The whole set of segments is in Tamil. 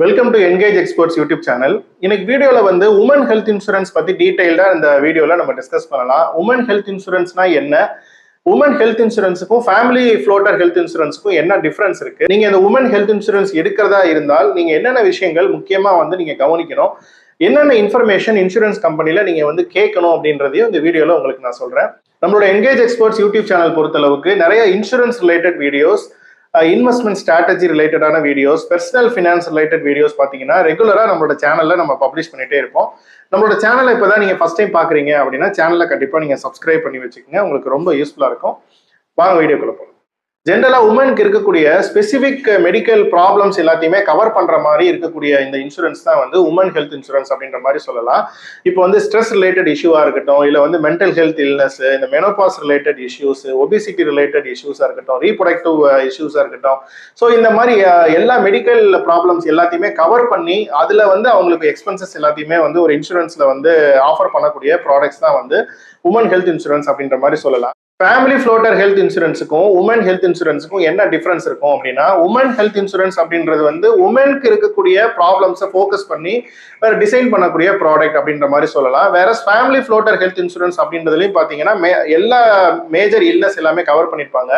Welcome to Engage Experts YouTube channel இன்னைக்கு வீடியோல வந்து உமன் ஹெல்த் இன்சூரன்ஸ் பத்தி டீடைல்டா இந்த வீடியோல நம்ம டிஸ்கஸ் பண்ணலாம். உமன் ஹெல்த் இன்சூரன்ஸ்னா என்ன? உமன் ஹெல்த் இன்சூரன்ஸுக்கும் ஃபேமிலி ஃப்ளோட்டர் ஹெல்த் இன்சூரன்ஸுக்கும் என்ன டிஃபரன்ஸ் இருக்கு? நீங்க இந்த உமன் ஹெல்த் இன்சூரன்ஸ் எடுக்கிறதா இருந்தால் நீங்க என்னென்ன விஷயங்கள் முக்கியமா வந்து நீங்க கவனிக்கணும்? என்னென்ன இன்ஃபர்மேஷன் இன்சூரன்ஸ் கம்பெனில நீங்க வந்து கேட்கணும் அப்படின்றதையும் இந்த வீடியோல உங்களுக்கு நான் சொல்றேன். நம்மளோட என்கேஜ் எக்ஸ்பர்ட்ஸ் யூடியூப் சேனல் பொறுத்தளவுக்கு நிறைய insurance related videos investment strategy ரிலேட்டடான videos personal finance related videos பார்த்தீங்கன்னா ரெகுலராக நம்மளோட சேனலில் நம்ம பப்ளிஷ் பண்ணிகிட்டே இருப்போம். நம்மளோட சேனலை இப்போ தான் நீங்கள் ஃபஸ்ட் டைம் பார்க்குறீங்க அப்படின்னா சேனலை கண்டிப்பாக நீங்கள் சப்ஸ்கிரைப் பண்ணி வச்சுக்கோங்க. உங்களுக்கு ரொம்ப யூஸ்ஃபுல்லாக இருக்கும். வாங்க வீடியோக்குள்ளே போகலாம் ஜென்ரலாக உமனுக்கு இருக்கக்கூடிய ஸ்பெசிஃபிக் மெடிக்கல் ப்ராப்ளம்ஸ் எல்லாத்தையுமே கவர் பண்ணுற மாதிரி இருக்கக்கூடிய இந்த இன்சூரன்ஸ் தான் வந்து உமன் ஹெல்த் இன்சூரன்ஸ் அப்படின்ற மாதிரி சொல்லலாம். இப்போ வந்து ஸ்ட்ரெஸ் ரிலேட்டட் இஷ்யூவாக இருக்கட்டும் இல்லை வந்து மென்டல் ஹெல்த் இல்னஸ் இந்த menopause related issues obesity related இஷ்யூஸா இருக்கட்டும் ரீப்ரொடக்டிவ் இஷ்யூஸாக uh, இருக்கட்டும். ஸோ இந்த மாதிரி uh, எல்லா மெடிக்கல் ப்ராப்ளம்ஸ் எல்லாத்தையுமே கவர் பண்ணி அதில் வந்து அவங்களுக்கு எக்ஸ்பென்சஸ் எல்லாத்தையுமே வந்து ஒரு இன்சூரன்ஸில் வந்து ஆஃபர் பண்ணக்கூடிய ப்ராடக்ட்ஸ் தான் வந்து உமன் ஹெல்த் இன்சூரன்ஸ் அப்படின்ற மாதிரி சொல்லலாம். ஃபேமிலி ஃப்ளோட்டர் ஹெல்த் இன்சூரன்ஸுக்கும் உமன் ஹெல்த் இன்சூரன்ஸுக்கும் என்ன டிஃப்ரென்ஸ் இருக்கும் அப்படின்னா உமன் ஹெல்த் இன்சூரன்ஸ் அப்படின்றது வந்து உமனுக்கு இருக்கக்கூடிய ப்ராப்ளம்ஸை ஃபோக்கஸ் பண்ணி வேற டிசைன் பண்ணக்கூடிய ப்ராடக்ட் அப்படின்ற மாதிரி சொல்லலாம். வேற ஃபேமிலி ஃப்ளோட்டர் ஹெல்த் இன்சூரன்ஸ் அப்படின்றதுலையும் பார்த்தீங்கன்னா மே- எல்லா மேஜர் இல்னஸ் எல்லாமே கவர் பண்ணியிருப்பாங்க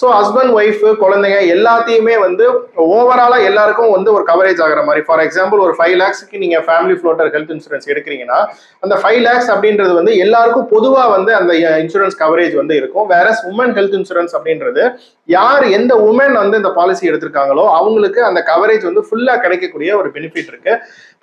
ஸோ ஹஸ்பண்ட் ஒய்ஃப் குழந்தைங்க எல்லாத்தையுமே வந்து ஓவராலாக எல்லாருக்கும் வந்து ஒரு கவரேஜ் ஆகிற மாதிரி. ஃபார் எக்ஸாம்பிள் ஒரு ஃபைவ் லேக்ஸ்க்கு நீங்கள் ஃபேமிலி ஃப்ளோட்டர் ஹெல்த் இன்சூரன்ஸ் எடுக்கிறீங்கன்னா அந்த ஃபைவ் லேக்ஸ் அப்படின்றது வந்து எல்லாருக்கும் பொதுவாக வந்து அந்த இன்சூரன்ஸ் கவரேஜ் வந்து இருக்கும். வேற உமன் ஹெல்த் இன்சூரன்ஸ் அப்படின்றது யார் எந்த உமன் வந்து இந்த பாலிசி எடுத்திருக்காங்களோ அவங்களுக்கு அந்த கவரேஜ் வந்து ஃபுல்லா கிடைக்கக்கூடிய ஒரு பெனிஃபிட் இருக்கு.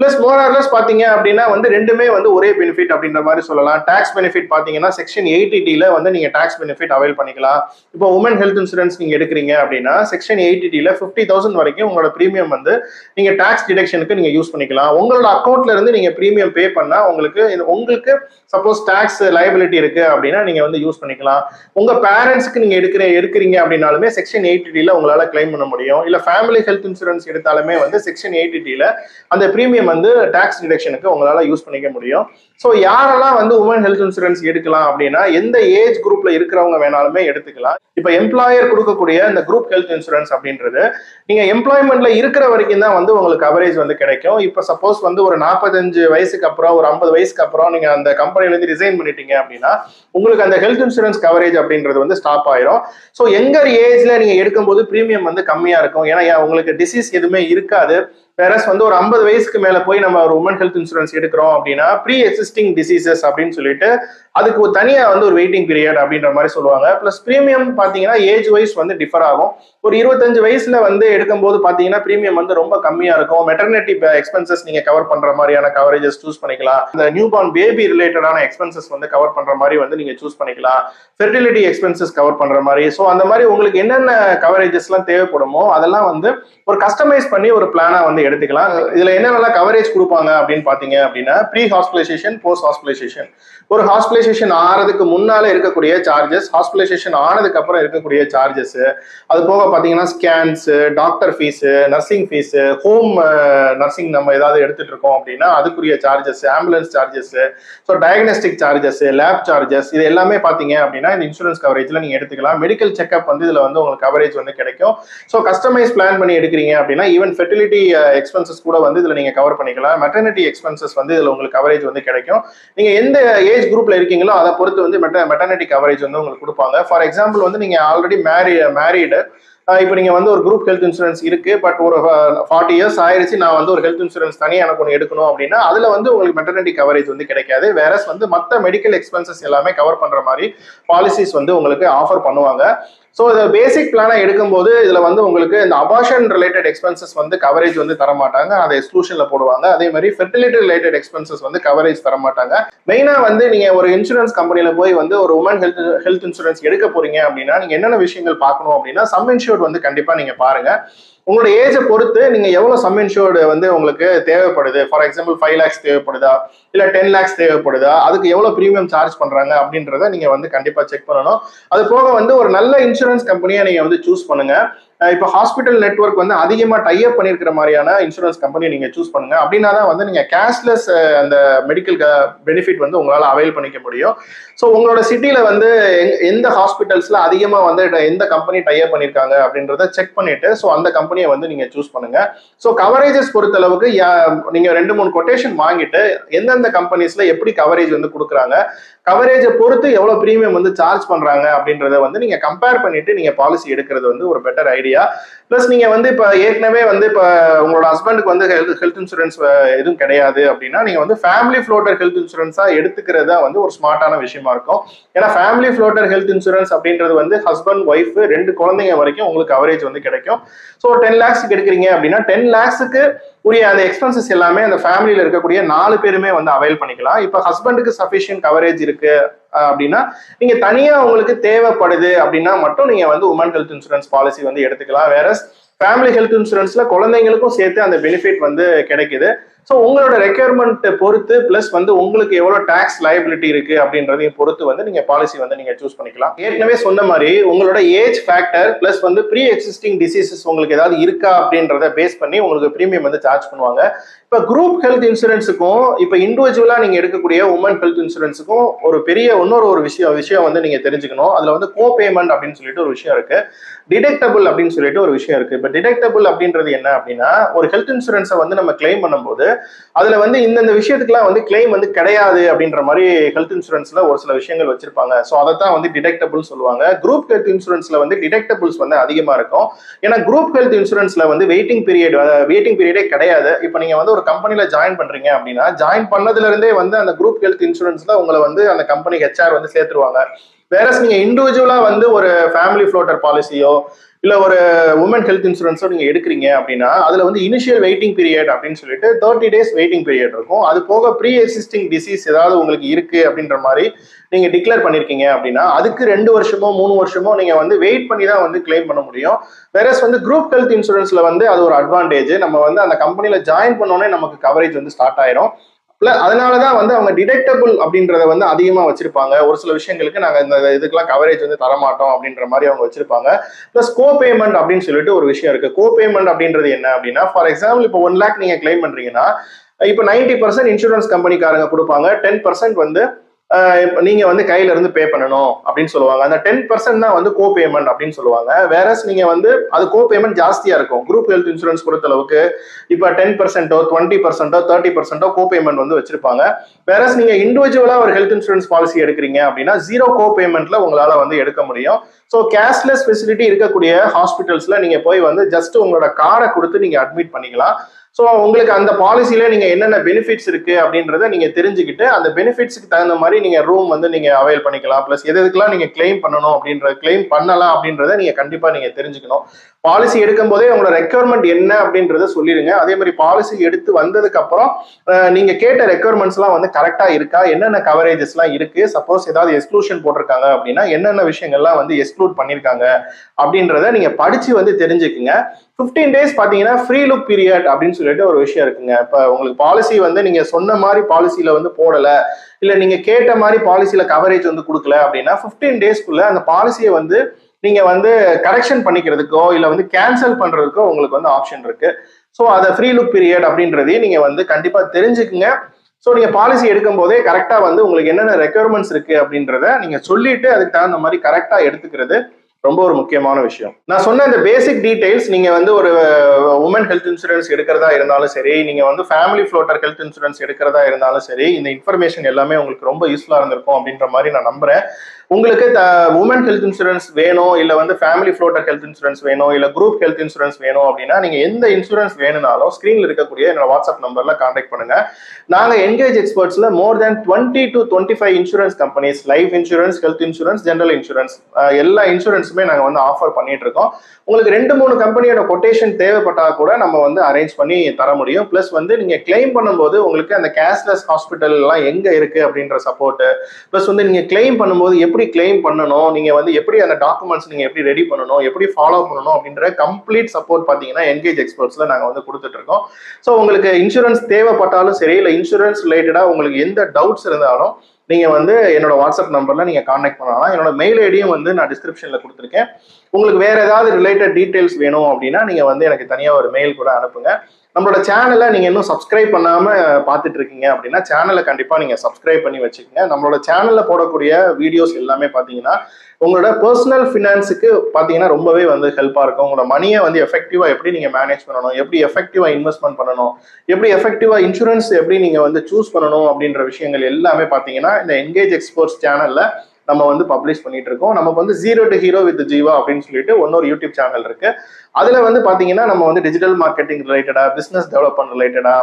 பிளஸ் மோரார்லஸ் பாத்தீங்க அப்படின்னா வந்து ரெண்டுமே வந்து ஒரே பெனிஃபிட் அப்படின்ற மாதிரி சொல்லலாம். டாக்ஸ் பெனிஃபிட் பாத்தீங்கன்னா செக்ஷன் எயிட்டிடியில வந்து நீங்க டாக்ஸ் பெனிஃபிட் அவைல் பண்ணிக்கலாம். இப்போ உமன் ஹெல்த் இன்சூரன்ஸ் நீங்க எடுக்கிறீங்க அப்படின்னா செக்ஷன் எயிட்டி டில ஃபிஃப்டி தௌசண்ட் வரைக்கும் உங்களோட ப்ரீமியம் வந்து நீங்க டாக்ஸ் டிடக்ஷனுக்கு நீங்க யூஸ் பண்ணிக்கலாம். உங்களோட அக்கௌண்ட்ல இருந்து நீங்க ப்ரீமியம் பே பண்ணா உங்களுக்கு இது- உங்களுக்கு சப்போஸ் டாக்ஸ் லைபிலிட்டி இருக்கு அப்படின்னா நீங்க வந்து யூஸ் பண்ணிக்கலாம். உங்க பேரண்ட்ஸ்க்கு நீங்க எடுக்கிற எடுக்கிறீங்க அப்படின்னாலுமே செக்ஷன் எயிட்டி டில உங்களால கிளைம் பண்ண முடியும். இல்ல ஃபேமிலி ஹெல்த் இன்சூரன்ஸ் எடுத்தாலுமே வந்து செக்ஷன் எயிட்டிடியில அந்த ப்ரீமியம் வந்து டேக்ஸ் டிடக்ஷனுக்கு உங்களால யூஸ் பண்ணிக்க முடியும். ஸோ யாரெல்லாம் வந்து உமன் ஹெல்த் இன்சூரன்ஸ் எடுக்கலாம் அப்படின்னா எந்த ஏஜ் குரூப்ல இருக்கிறவங்க வேணாலுமே எடுத்துக்கலாம். இப்போ எம்ப்ளாயர் கொடுக்கக்கூடிய இந்த குரூப் ஹெல்த் இன்சூரன்ஸ் அப்படின்றது நீங்க எம்ப்ளாய்மெண்ட்ல இருக்கிற வரைக்கும் தான் வந்து உங்களுக்கு கவரேஜ் வந்து கிடைக்கும். இப்போ சப்போஸ் வந்து ஒரு நாற்பத்தஞ்சு வயசுக்கு அப்புறம் ஒரு ஐம்பது வயசுக்கு அப்புறம் நீங்க அந்த கம்பெனில இருந்து ரிசைன் பண்ணிட்டீங்க அப்படின்னா உங்களுக்கு அந்த ஹெல்த் இன்சூரன்ஸ் கவரேஜ் அப்படின்றது வந்து ஸ்டாப் ஆயிரும். ஸோ எங்க ஏஜ்ல நீங்க எடுக்கும்போது ப்ரீமியம் வந்து கம்மியா இருக்கும். ஏன்னா உங்களுக்கு டிசீஸ் எதுவுமே இருக்காது. வேறஸ் வந்து ஒரு ஐம்பது வயசுக்கு மேல போய் நம்ம ஒரு உமன் ஹெல்த் இன்சூரன்ஸ் எடுக்கிறோம் அப்படின்னா ப்ரீ எக்ஸிஸ்டிங் டிசீசஸ் அப்படின்னு சொல்லிட்டு அதுக்கு தனியாக தனியா வந்து ஒரு வெயிட்டிங் பீரியட் அப்படின்ற மாதிரி சொல்லுவாங்க. ப்ளஸ் ப்ரீமியம் பாத்தீங்கன்னா ஏஜ் வைஸ் வந்து டிஃபர் ஆகும். ஒரு இருபத்தஞ்சு வயசுல வந்து எடுக்கும்போது பாத்தீங்கன்னா ப்ரீமியம் வந்து ரொம்ப கம்மியா இருக்கும். மெட்டர்னிட்டி எக்ஸ்பென்சஸ் நீங்க கவர் பண்ற மாதிரியான கவரேஜஸ் சூஸ் பண்ணிக்கலாம். இந்த நியூ பார்ன் பேபி ரிலேட்டடான எக்ஸ்பென்சஸ் வந்து கவர் பண்ற மாதிரி வந்து நீங்க சூஸ் பண்ணிக்கலாம். ஃபெர்டிலிட்டி எக்ஸ்பென்சஸ் கவர் பண்ற மாதிரி. ஸோ அந்த மாதிரி உங்களுக்கு என்னென்ன கவரேஜஸ்லாம் தேவைப்படுமோ அதெல்லாம் வந்து ஒரு கஸ்டமைஸ் பண்ணி ஒரு பிளானா வந்து எடுத்துக்கலாம். இதுல என்னென்னலாம் கவரேஜ் கொடுப்பாங்க அப்படின்னு பாத்தீங்க அப்படின்னா ப்ரீ ஹாஸ்பிடலைசேஷன் போஸ்ட் ஹாஸ்பிடலைசேஷன் ஒரு ஹாஸ்பிடலைசேஷன் ஆறதுக்கு முன்னால இருக்கக்கூடிய சார்ஜஸ் ஹாஸ்பிடலைசேஷன் ஆனதுக்கு அப்புறம் இருக்கக்கூடிய சார்ஜஸ் அது போக பார்த்தீங்கன்னா scans doctor fees nursing fees home nursing நம்ம ஏதாவது எடுத்துட்டு இருக்கோம் அப்படின்னா அதுக்குரிய charges ambulance charges so diagnostic charges lab charges இது எல்லாமே பார்த்தீங்க அப்படின்னா இந்த இன்சூரன்ஸ் கவரேஜில் நீங்கள் எடுத்துக்கலாம். மெடிக்கல் செக்அப் வந்து இதில் வந்து உங்களுக்கு கவரேஜ் வந்து கிடைக்கும். ஸோ கஸ்டமைஸ் பிளான் பண்ணி எடுக்கிறீங்க அப்படின்னா ஈவன் ஃபெர்டிலிட்டி எக்ஸ்பென்சஸ் கூட வந்து இதில் நீங்கள் கவர் பண்ணிக்கலாம். மெட்டர்னிட்டி எக்ஸ்பென்சஸ் வந்து இதில் உங்களுக்கு கவரேஜ் வந்து கிடைக்கும். நீங்கள் எந்த ஏஜ் குரூப்பில் இருக்கீங்களோ அதை பொறுத்து வந்து மெட்டர்னிட்டி கவரேஜ் வந்து உங்களுக்கு கொடுப்பாங்க. ஃபார் எக்ஸாம்பிள் வந்து நீங்கள் ஆல்ரெடி மேரி மேரீடு இப்போ நீங்கள் வந்து ஒரு குரூப் ஹெல்த் இன்சூரன்ஸ் இருக்குது பட் ஒரு ஃபார்ட்டி இயர்ஸ் ஆயிடுச்சு நான் வந்து ஒரு ஹெல்த் இன்சூரன்ஸ் தனியாக எனக்கு ஒன்று எடுக்கணும் அப்படின்னா அதில் வந்து உங்களுக்கு மெட்டர்னிட்டி கவரேஜ் வந்து கிடைக்காது. வேற வந்து மற்ற மெடிக்கல் எக்ஸ்பென்சஸ் எல்லாமே கவர் பண்ணுற மாதிரி பாலிசிஸ் வந்து உங்களுக்கு ஆஃபர் பண்ணுவாங்க. ஸோ இதை பேசிக் பிளானை எடுக்கும்போது இதில் வந்து உங்களுக்கு இந்த அபார்ஷன் ரிலேட்டட் எக்ஸ்பென்சஸ் வந்து கவரேஜ் வந்து தர மாட்டாங்க அதை எக்ஸ்க்ளூஷனில் போடுவாங்க. அதே மாதிரி ஃபெர்டிலிட்டி ரிலேட்டட் எக்ஸ்பென்சஸ் வந்து கவரேஜ் தர மாட்டாங்க மெயினா வந்து நீங்கள் ஒரு இன்சூரன்ஸ் கம்பெனியில் போய் வந்து ஒரு உமன் ஹெல்த் ஹெல்த் இன்சூரன்ஸ் எடுக்க போறீங்க அப்படின்னா நீங்கள் என்னென்ன விஷயங்கள் பார்க்கணும் அப்படின்னா சம் இன்ஷூர்ட் வந்து கண்டிப்பாக நீங்கள் பாருங்கள் உங்களோட ஏஜை பொறுத்து நீங்க எவ்வளவு சம் இன்சூர்டு வந்து உங்களுக்கு தேவைப்படுது? ஃபார் எக்ஸாம்பிள் ஃபைவ் லேக்ஸ் தேவைப்படுதா? இல்ல டென் லேக்ஸ் தேவைப்படுதா? அதுக்கு எவ்வளவு ப்ரீமியம் சார்ஜ் பண்றாங்க? அப்படின்றத நீங்க வந்து கண்டிப்பா செக் பண்ணணும். அது போக வந்து ஒரு நல்ல இன்சூரன்ஸ் கம்பெனியை நீங்க வந்து சூஸ் பண்ணுங்க. இப்போ ஹாஸ்பிட்டல் நெட்வொர்க் வந்து அதிகமா டைப் பண்ணியிருக்கிற மாதிரியான இன்சூரன்ஸ் கம்பெனி நீங்க சூஸ் பண்ணுங்க. அப்படின்னா தான் வந்து நீங்க கேஷ்லெஸ் அந்த மெடிக்கல் பெனிஃபிட் வந்து உங்களால அவைல் பண்ணிக்க முடியும். ஸோ உங்களோட சிட்டியில் வந்து எந்த ஹாஸ்பிட்டல்ஸ்ல அதிகமா வந்து எந்த கம்பெனி டைப் பண்ணியிருக்காங்க அப்படின்றத செக் பண்ணிட்டு ஸோ அந்த கம்பெனியை வந்து நீங்க சூஸ் பண்ணுங்க. ஸோ கவரேஜஸ் பொறுத்த அளவுக்கு யா- நீங்க ரெண்டு மூணு கொட்டேஷன் வாங்கிட்டு எந்தெந்த கம்பெனிஸ்ல எப்படி கவரேஜ் வந்து கொடுக்குறாங்க கவரேஜை பொறுத்து எவ்வளவு ப்ரீமியம் வந்து சார்ஜ் பண்றாங்க அப்படின்றத வந்து நீங்க கம்பேர் பண்ணிட்டு நீங்க பாலிசி எடுக்கிறது வந்து ஒரு பெட்டர் ஐடியா ப்ளஸ் நீங்க வந்து இப்ப ஏற்கனவே வந்து இப்ப உங்களோட ஹஸ்பண்டுக்கு வந்து ஹெல்த் ஹெல்த் இன்சூரன்ஸ் எதுவும் கிடையாது அப்படின்னா நீங்க வந்து ஃபேமிலி ஃப்ளோட்டர் ஹெல்த் இன்சூரன்ஸா எடுத்துக்கிறதா வந்து ஒரு ஸ்மார்ட்டான விஷயமா இருக்கும். ஏன்னா ஃபேமிலி ஃப்ளோட்டர் ஹெல்த் இன்சூரன்ஸ் அப்படின்றது வந்து ஹஸ்பண்ட் ஒய்ஃப் ரெண்டு குழந்தைங்க வரைக்கும் உங்களுக்கு கவரேஜ் வந்து கிடைக்கும். ஸோ டென் லேக்ஸ்க்கு எடுக்கிறீங்க அப்படின்னா டென் லேக்ஸுக்கு உரிய அந்த எக்ஸ்பென்சஸ் எல்லாமே அந்த ஃபேமிலியில இருக்கக்கூடிய நாலு பேருமே வந்து அவைல் பண்ணிக்கலாம். இப்போ ஹஸ்பண்டுக்கு சஃபிஷியன்ட் கவரேஜ் இருக்கு அப்படின்னா நீங்க தனியா உங்களுக்கு தேவைப்படுது அப்படின்னா மட்டும் நீங்க வந்து உமன் ஹெல்த் இன்சூரன்ஸ் பாலிசி வந்து எடுத்துக்கலாம். வேற ஃபேமிலி ஹெல்த் இன்சூரன்ஸ்ல குழந்தைங்களுக்கும் சேர்த்து அந்த பெனிஃபிட் வந்து கிடைக்குது. ஸோ உங்களோட ரெக்யர்மெண்ட் பொறுத்து ப்ளஸ் வந்து உங்களுக்கு எவ்வளோ டேக்ஸ் லைபிலிட்டி இருக்கு அப்படின்றதையும் பொறுத்து வந்து நீங்க பாலிசி வந்து நீங்க சூஸ் பண்ணிக்கலாம். ஏற்கனவே சொன்ன மாதிரி உங்களோட ஏஜ் ஃபேக்டர் ப்ளஸ் வந்து ப்ரீ எக்ஸிஸ்டிங் டிசீசஸ் உங்களுக்கு ஏதாவது இருக்கா அப்படின்றத பேஸ் பண்ணி உங்களுக்கு ப்ரீமியம் வந்து சார்ஜ் பண்ணுவாங்க. இப்போ குரூப் ஹெல்த் இன்சூரன்ஸுக்கும் இப்போ இண்டிவிஜுவலா நீங்க எடுக்கக்கூடிய உமன் ஹெல்த் இன்சூரன்ஸுக்கும் ஒரு பெரிய இன்னொரு ஒரு விஷயம் விஷயம் வந்து நீங்க தெரிஞ்சுக்கணும். அதுல வந்து கோ பேமெண்ட் அப்படின்னு சொல்லிட்டு ஒரு விஷயம் இருக்கு. டிடெக்டபிள் அப்படின்னு சொல்லிட்டு ஒரு விஷயம் இருக்கு. இப்போ டிடெக்டபிள் அப்படின்றது என்ன அப்படின்னா ஒரு ஹெல்த் இன்சூரன்ஸை வந்து நம்ம கிளைம் பண்ணும்போது அதுல வந்து இந்தந்த விஷயத்துக்குலாம் வந்து கிளைம் வந்து கிடையாது அப்படின்ற மாதிரி ஹெல்த் இன்சூரன்ஸ்ல ஒரு சில விஷயங்கள் வச்சிருப்பாங்க. ஸோ அதை தான் வந்து டிடெக்டபிள் சொல்லுவாங்க. குரூப் ஹெல்த் இன்சூரன்ஸ்ல வந்து டிடெக்டபிள்ஸ் வந்து அதிகமா இருக்கும். ஏன்னா குரூப் ஹெல்த் இன்சூரன்ஸ்ல வந்து வெயிட்டிங் பீரியட் வெயிட்டிங் பீரியடே கிடையாது. இப்போ நீங்க வந்து ஒரு கம்பெனில ஜாயின் பண்றீங்க அப்படின்னா ஜாயின் பண்ணதுல இருந்தே வந்து அந்த குரூப் ஹெல்த் இன்சூரன்ஸ்ல உங்களை வந்து அந்த கம்பெனி ஹெச்ஆர் வந்து சேர்த்துருவாங்க. வேற நீங்க இண்டிவிஜுவலா வந்து ஒரு ஃபேமிலி ஃப்ளோட்டர் பாலிசியோ இல்ல ஒரு உமன் ஹெல்த் இன்சூரன்ஸோ நீங்க எடுக்கிறீங்க அப்படின்னா அதுல வந்து இனிஷியல் வெயிட்டிங் பீரியட் அப்படின்னு சொல்லிட்டு தேர்ட்டி டேஸ் வெயிட்டிங் பீரியட் இருக்கும். அது போக ப்ரீ எக்ஸிஸ்டிங் டிசீஸ் ஏதாவது உங்களுக்கு இருக்கு அப்படின்ற மாதிரி நீங்க டிக்ளேர் பண்ணிருக்கீங்க அப்படின்னா அதுக்கு ரெண்டு வருஷமோ மூணு வருஷமோ நீங்க வந்து வெயிட் பண்ணி தான் வந்து கிளைம் பண்ண முடியும். வேறஸ் வந்து குரூப் ஹெல்த் இன்சூரன்ஸ்ல வந்து அது ஒரு அட்வான்டேஜ் நம்ம வந்து அந்த கம்பெனில ஜாயின் பண்ணோன்னே நமக்கு கவரேஜ் வந்து ஸ்டார்ட் ஆயிரும். இல்ல அதனாலதான் வந்து அவங்க டிடெக்டபிள் அப்படின்றத வந்து அதிகமா வச்சிருப்பாங்க. ஒரு சில விஷயங்களுக்கு நாங்க இந்த இதுக்கெல்லாம் கவரேஜ் வந்து தரமாட்டோம் அப்படின்ற மாதிரி அவங்க வச்சிருப்பாங்க. பிளஸ் கோ பேமெண்ட் அப்படின்னு சொல்லிட்டு ஒரு விஷயம் இருக்கு. கோ பேமெண்ட் அப்படின்றது என்ன அப்படின்னா ஃபார் எக்ஸாம்பிள் இப்போ ஒன் லேக் நீங்க கிளைம் பண்றீங்கன்னா இப்போ நைன்டி பர்சன்ட் இன்சூரன்ஸ் கம்பெனிக்காரங்க கொடுப்பாங்க. டென் பர்சன்ட் வந்து நீங்க வந்து கையில இருந்து பே பண்ணணும் அப்படின்னு சொல்லுவாங்க. அந்த டென் பர்சன்ட் தான் வந்து கோ பேமெண்ட் அப்படின்னு சொல்லுவாங்க. வேறஸ் நீங்க வந்து அது கோ பேமெண்ட் ஜாஸ்தியா இருக்கும். குரூப் ஹெல்த் இன்சூரன்ஸ் பொறுத்த அளவுக்கு இப்போ ten percent twenty percent thirty percent co payment வந்து வச்சிருப்பாங்க. வேறஸ் நீங்க இண்டிவிஜுவலா ஒரு ஹெல்த் இன்சூரன்ஸ் பாலிசி எடுக்கிறீங்க அப்படின்னா ஜீரோ கோ பேமெண்ட்ல உங்களால வந்து எடுக்க முடியும். ஸோ கேஷ்லெஸ் ஃபெசிலிட்டி இருக்கக்கூடிய ஹாஸ்பிட்டல்ஸ்ல நீங்க போய் வந்து ஜஸ்ட் உங்களோட கார்டை கொடுத்து நீங்க அட்மிட் பண்ணிக்கலாம். ஸோ உங்களுக்கு அந்த பாலிசியில நீங்க என்னென்ன பெனிஃபிட்ஸ் இருக்கு அப்படின்றத நீங்க தெரிஞ்சுக்கிட்டு அந்த பெனிஃபிட்ஸ்க்கு தகுந்த மாதிரி நீங்க ரூம் வந்து நீங்க அவைல் பண்ணிக்கலாம். ப்ளஸ் எது எதுக்கெல்லாம் நீங்க கிளைம் பண்ணணும் அப்படின்ற கிளைம் பண்ணலாம் அப்படின்றத நீங்க கண்டிப்பா நீங்க தெரிஞ்சுக்கணும். பாலிசி எடுக்கும் போதே உங்களோட ரெக்யர்மெண்ட் என்ன அப்படின்றத சொல்லிடுங்க. அதே மாதிரி பாலிசி எடுத்து வந்ததுக்கு அப்புறம் நீங்க கேட்ட ரெக்யர்மெண்ட்ஸ்லாம் வந்து கரெக்டா இருக்கா? என்னென்ன கவரேஜஸ்லாம் இருக்குது இருக்கு? சப்போஸ் ஏதாவது எக்ஸ்க்ளூஷன் போட்டிருக்காங்க அப்படின்னா என்னென்ன விஷயங்கள்லாம் வந்து எக்ஸ்க்ளூட் பண்ணியிருக்காங்க அப்படின்றத நீங்க படிச்சு வந்து தெரிஞ்சுக்குங்க. 15 டேஸ் பார்த்தீங்கன்னா ஃப்ரீ லுக் பீரியட் அப்படின்னு சொல்லிட்டு ஒரு விஷயம் இருக்குங்க. இப்போ உங்களுக்கு பாலிசி வந்து நீங்கள் சொன்ன மாதிரி பாலிசியில் வந்து போடலை இல்லை நீங்கள் கேட்ட மாதிரி பாலிசியில் கவரேஜ் வந்து கொடுக்கல அப்படின்னா ஃபிஃப்டீன் டேஸ்க்குள்ளே அந்த பாலிசியை வந்து நீங்கள் வந்து கரெக்ஷன் பண்ணிக்கிறதுக்கோ இல்லை வந்து கேன்சல் பண்ணுறதுக்கோ உங்களுக்கு வந்து ஆப்ஷன் இருக்குது ஸோ அதை ஃப்ரீ லுக் பீரியட் அப்படின்றதையும் நீங்கள் வந்து கண்டிப்பாக தெரிஞ்சுக்குங்க. ஸோ நீங்கள் பாலிசி எடுக்கும் போதே வந்து உங்களுக்கு என்னென்ன ரெக்குயர்மெண்ட்ஸ் இருக்குது அப்படின்றத நீங்கள் சொல்லிட்டு அதுக்கு தகுந்த மாதிரி கரெக்டாக எடுத்துக்கிறது. ரொம்ப ஒரு முக்கியமான விஷயம். நான் சொன்ன இந்த பேசிக் டீடைல்ஸ் நீங்க வந்து ஒரு உமன் ஹெல்த் இன்சூரன்ஸ் எடுக்கிறதா இருந்தாலும் சரி நீங்க வந்து ஃபேமிலி ஃப்ளோட்டர் ஹெல்த் இன்சூரன்ஸ் எடுக்கிறதா இருந்தாலும் சரி இந்த இன்ஃபர்மேஷன் எல்லாமே உங்களுக்கு ரொம்ப யூஸ்ஃபுல்லா இருந்திருக்கும் அப்படின்ற மாதிரி நான் நம்புறேன். உங்களுக்கு உமன் ஹெல்த் இன்சூரன்ஸ் வேணும் இல்லை வந்து ஃபேமிலி ஃப்ளோட்டர் ஹெல்த் இன்சூரன்ஸ் வேணும் இல்லை குரூப் ஹெல்த் இன்சூரன்ஸ் வேணும் அப்படின்னா நீங்கள் எந்த இன்சூரன்ஸ் வேணும்னாலும் ஸ்க்ரீனில் இருக்கக்கூடிய என்னோட வாட்ஸ்அப் நம்பரில் காண்டாக்ட் பண்ணுங்க. நாங்கள் engage எக்ஸ்பர்ட்ஸில் more than twenty to twenty five insurance companies life insurance health insurance general insurance எல்லா இன்சூரன்ஸுமே நாங்கள் வந்து ஆஃபர் பண்ணிட்டு இருக்கோம். உங்களுக்கு ரெண்டு மூணு கம்பெனியோட கொட்டேஷன் தேவைப்பட்டால் கூட நம்ம வந்து அரேஞ்ச் பண்ணி தர முடியும். ப்ளஸ் வந்து நீங்கள் கிளைம் பண்ணும்போது உங்களுக்கு அந்த கேஷ்லெஸ் ஹாஸ்பிட்டல் எல்லாம் இருக்குது அப்படின்ற சப்போர்ட்டு ப்ளஸ் வந்து நீங்கள் கிளைம் பண்ணும்போது எப்படி கிளைம் பண்ணணும் நீங்க வந்து எப்படி அந்த டாக்குமெண்ட்ஸ் நீங்க எப்படி ரெடி பண்ணணும் எப்படி ஃபாலோ பண்ணணும் அப்படின்ற கம்ப்ளீட் சப்போர்ட் பாத்தீங்கன்னா என்கேஜ் எக்ஸ்பர்ட்ஸ்ல நாங்க வந்து கொடுத்துட்டு இருக்கோம். ஸோ உங்களுக்கு இன்சூரன்ஸ் தேவைப்பட்டாலும் சரி இல்லை இன்சூரன்ஸ் ரிலேட்டடா உங்களுக்கு எந்த டவுட்ஸ் இருந்தாலும் நீங்க வந்து என்னோட வாட்ஸ்அப் நம்பர்ல நீங்க கான்டாக்ட் பண்ணலாம். என்னோட மெயில் ஐடியும் வந்து நான் டிஸ்கிரிப்ஷன்ல கொடுத்துருக்கேன். உங்களுக்கு வேற ஏதாவது ரிலேட்டட் டீடைல்ஸ் வேணும் அப்படின்னா நீங்க வந்து எனக்கு தனியா ஒரு மெயில் கூட அனுப்புங்க. நம்மளோட சேனலை நீங்க இன்னும் சப்ஸ்கிரைப் பண்ணாம பார்த்துட்டு இருக்கீங்க அப்படின்னா சேனலை கண்டிப்பா நீங்க சப்ஸ்கிரைப் பண்ணி வச்சுக்கோங்க. நம்மளோட சேனல்ல போடக்கூடிய வீடியோஸ் எல்லாமே பாத்தீங்கன்னா உங்களோட பர்சனல் ஃபினான்ஸுக்கு பாத்தீங்கன்னா ரொம்பவே வந்து ஹெல்ப்பா இருக்கும். உங்களோட மணியை வந்து எஃபெக்டிவா எப்படி நீங்க மேனேஜ் பண்ணணும்? எப்படி எஃபெக்டிவா இன்வெஸ்ட்மெண்ட் பண்ணணும்? எப்படி எஃபெக்டிவா இன்சூரன்ஸ் எப்படி நீங்க வந்து சூஸ் பண்ணணும்? அப்படின்ற விஷயங்கள் எல்லாமே பாத்தீங்கன்னா இந்த என்கேஜ் எக்ஸ்போர்ட்ஸ் சேனல்ல நம்ம வந்து பப்ளிஷ் பண்ணிட்டு இருக்கோம் நமக்கு வந்து zero to hero with Jeeva அப்படின்னு சொல்லிட்டு இன்னொரு யூடியூப் சேனல் இருக்கு. அதுல வந்து பாத்தீங்கன்னா நம்ம வந்து டிஜிட்டல் மார்க்கெட்டிங் ரிலேட்டடா பிசினஸ் டெவலப்மெண்ட் ரிலேட்டடா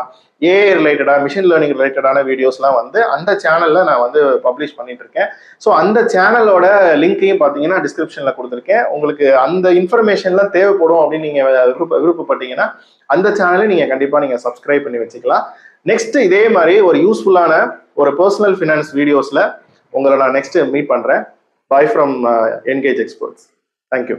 ஏஐ ரிலேட்டடா மிஷின் லேர்னிங் ரிலேட்டடான வீடியோஸ்லாம் வந்து அந்த சேனல்ல நான் வந்து பப்ளிஷ் பண்ணிட்டு இருக்கேன் ஸோ அந்த சேனலோட லிங்கையும் பார்த்தீங்கன்னா டிஸ்கிரிப்ஷன்ல கொடுத்துருக்கேன். உங்களுக்கு அந்த இன்ஃபர்மேஷன்லாம் தேவைப்படும் அப்படின்னு நீங்க விருப்ப விருப்பப்பட்டீங்கன்னா அந்த சேனலை நீங்க கண்டிப்பா நீங்க சப்ஸ்கிரைப் பண்ணி வச்சுக்கலாம். நெக்ஸ்ட் இதே மாதிரி ஒரு யூஸ்ஃபுல்லான ஒரு பர்சனல் ஃபினான்ஸ் வீடியோஸ்ல உங்களை நான் நெக்ஸ்ட் மீட் பண்றேன். Bye from Engage Experts thank you